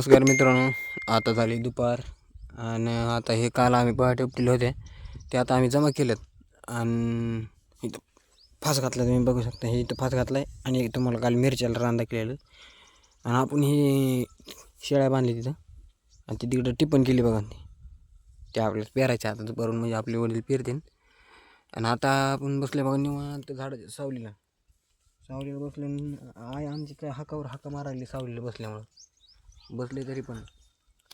नमस्कार मित्रांनो आता झाली दुपार आणि आता हे काल आम्ही पहाटे उपटले होते. ते आता आम्ही जमा केलेत आणि इथं फास घातला तुम्ही बघू शकता. हे इथं फास घातला आहे आणि तुम्हाला काल मिरच्याला रांदा केलेलं. आणि आपण ही शेळ्या बांधली तिथं. आणि ती तिकडं टिपण केली बघा ती. ते आपल्याला पेरायच्या आता दुपारून म्हणजे आपले वडील पेरतील. आणि आता आपण बसले बघा निवांत झाडं सावलीला. सावलीला बसले आणि आय आमची काय हाकावर हाका मारायली सावलीला बसल्यामुळं. बसले तरी पण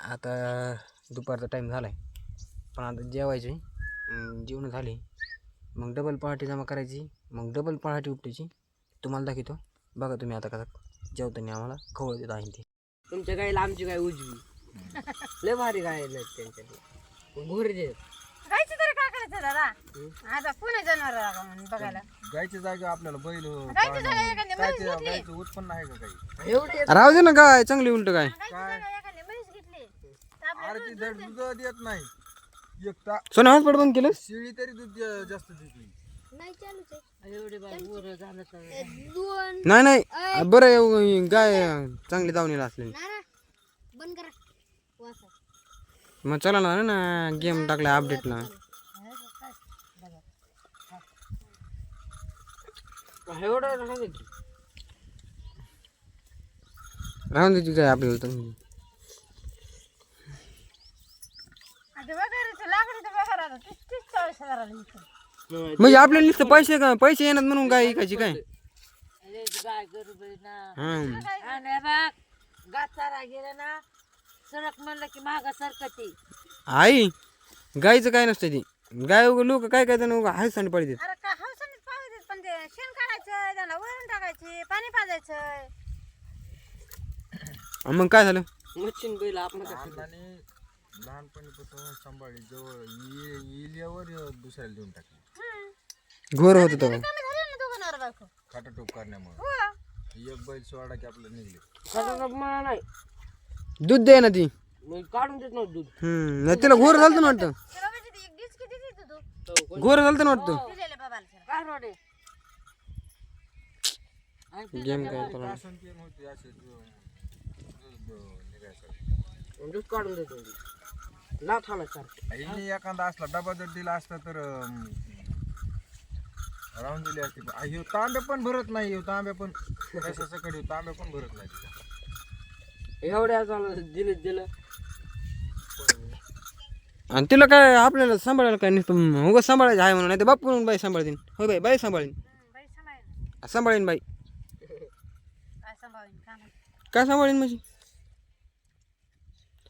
आता दुपारचा टाईम झाला आहे पण आता जेवायचे जेवणं झाली. मग डबल पहाटे जमा करायची. मग डबल पहाटे उपटायची. तुम्हाला दाखवतो. बघा तुम्ही आता कसं जेवताना आम्हाला खवळ देत आहे ते. तुमच्या गायला आमची गाय उजवी. लय भारी गाय त्यांच्या घोरजे देत. तरी काय करायचं दादा. आता पुणे जनावर का म्हणून बघायला? गायच्या जागा आपल्याला बैल गायची पाळणं जागा. एखादी काय म्हैस ते घेतली गायचं उत्पन्न आहे का काही? एवढे राहू दे ना काय चांगली उलट काय. गायची जागा एखादी म्हैस घेतली तर आपल्याला अरे ती धड दूध देत. नाही एक ता सोनं केलं शिळी तरी दूध जा- जास्त देत नाही. नाही चालूच आहे. एवढे बाय गोर झालं तर. दोन नाही नाही. बरं गाय चांगली दावणीला असलेली नाना बंद करा. वासा मग चला ना ना गेम टाकला अपडेटला एवढं राहते की राहून दे काय आपल्याला तर. आता बघायचं लाकडी तर बघा आता तीस तीस चाळीस हजाराला विकतो म्हणजे आपल्याला नुसतं पैसे का पैसे येणार म्हणून काय? ऐकायची काय गाय गरीब आहे ना. हा. आणि बघ गाचारा गेलं ना सडक म्हणलं की माग सरकती आई गायचं काय नसतं ती. गाय लोक काय काय जण हाय सांड पडते अरे काय हौसाने पाहिजे पण ते शेण वरून टाकायचे पाणी पाजायचं मग काय झालं? मच्छीन बैल आपण अण्णाने लहानपणीपासून सांभाळली जवळ ये- येल्यावर दुसऱ्याला देऊन टाकली. घोर होत होतं कमी झाले ना दोघं नवरा बायको. खाटा टोप करण्यामुळे. हो. एक बैल सोडा की आपलं निघले. मला नाही. दूध दे ना ती. काढून देत नव्हतं दूध. हम्म नाही तिला घोर झालं ना वाटतं. तिला म्हणजे ती एक तू? घोर झालं ना वाटतं. दिलेलं बाबाला तिला. काय रोडे गेम काय दूध निघायचं. दूध काढून देतो लाथ आला सारखं हिने एखादा असला डबा जर दिला असता तर राहून दिली असती. पण ह्यो तांबे पण भरत नाही ह्यो तांबे पण कशा सकड तांबे पण भरत नाही तिचा. एवढ्या झालं दिलं दिलं. आणि तिला काय आपल्याला सांभाळायला काय नुसतं उगाच सांभाळायचं आहे म्हणून नाही तर बाप म्हणून बाई सांभाळतीन. हो बाई बाई सांभाळीन. हम्म, बाई. सांभाळीन बाई काय काय. काय सांभाळीन म्हणजे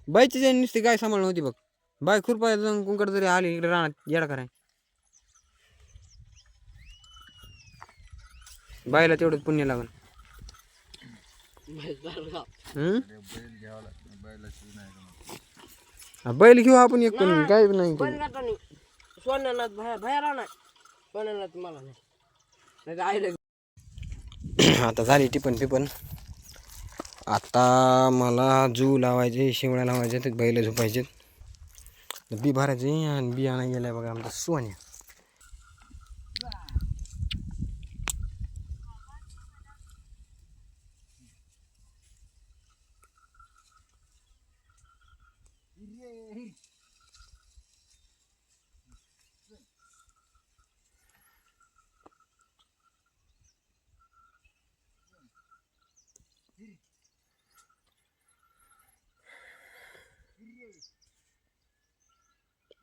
बाईची जाईन नुसती गाय सांभाळून होती बघ. बाय खुरपा जाऊन कुंकड जरी आली इकडे राहणार येडा कराय. बाईला तेवढंच पुण्य लागल. हम्म? हा, बैल घेऊ आपण एक पण काय नाही पण आता नाही सोन्यानाथ भया भयाला नाही. सोन्यानाथ मला नाही. नाही तर आईला आता झाली टिपण पिपण आता मला जू लावायचे शेवळ्या लावायचे ते बैल झोपायचे बी भरायचे आणि बी गेलं गेलाय बघा आमचा सोन्या.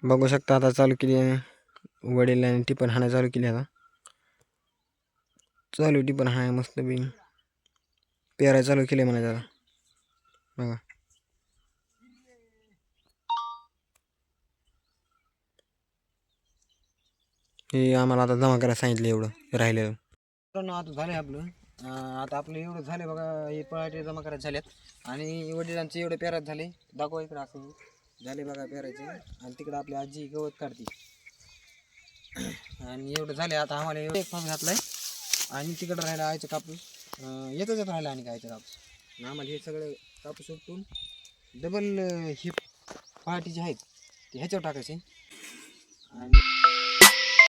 बघू शकता आता चालू केली आहे. आणि टिपण हाणं चालू केली आता. चालू टिपण हाय मस्त बी पेराय चालू केले म्हणा त्याला बघा. हे आम्हाला आता जमा करायला सांगितलं एवढं राहिलेलं. आता झालं आपलं. आता आपलं एवढं झालं बघा हे पळाटे जमा करायचे झाल्यात आणि वडिलांचे एवढे पेरात झाले. दाखवा इकडं असं. झाले बघा पेरायचे. आणि तिकडं आपली आजी गवत काढते. आणि एवढं झाले आता आम्हाला एवढं एक घातला घातलाय. आणि तिकडं राहिला आयचं कापूस. येतच येत राहिला आणि कायचं कापूस. आणि आम्हाला हे सगळं कापूस उपटून डबल हे पहाटी जे आहेत. ते ह्याच्यावर टाकायचे. आणि